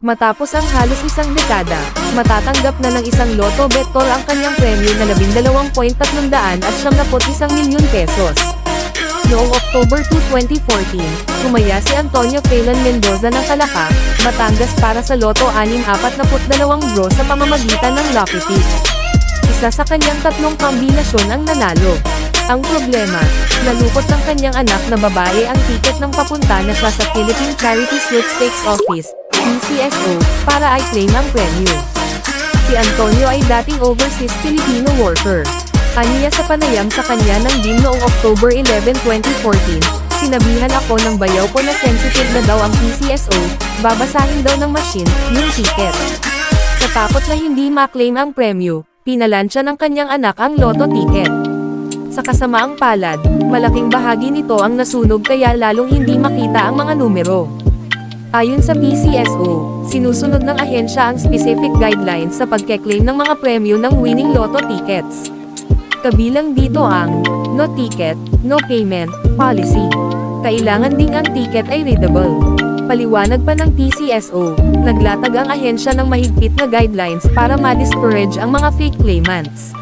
Matapos ang halos isang dekada, matatanggap na ng isang Lotto Betor ang kanyang premyo na 12.300 at 71 milyon pesos. Noong October 2, 2014, tumaya si Antonio Phelan Mendoza ng Calaca, Batangas para sa Lotto 642 draw sa pamamagitan ng Lucky Tip. Isa sa kanyang tatlong kombinasyon ang nanalo. Ang problema, nalukot ng kanyang anak na babae ang tiket ng papunta na siya sa Philippine Charity Sweepstakes Office, PCSO, para i-claim ang premyo. Si Antonio ay dating overseas Filipino worker. Aniya sa panayam sa kanya ng DIM noong October 11, 2014, sinabihan ako ng bayaw ko na sensitive na daw ang PCSO, babasahin daw ng machine, yung ticket. Sa takot na hindi maklaim ang premyo, pinalansya ng kanyang anak ang loto ticket. Sa kasamaang palad, malaking bahagi nito ang nasunog kaya lalong hindi makita ang mga numero. Ayon sa PCSO, sinusunod ng ahensya ang specific guidelines sa pagke-claim ng mga premyo ng winning lotto tickets. Kabilang dito ang no ticket, no payment policy. Kailangan ding ang ticket ay readable. Paliwanag pa ng PCSO, naglatag ang ahensya ng mahigpit na guidelines para ma-discourage ang mga fake claimants.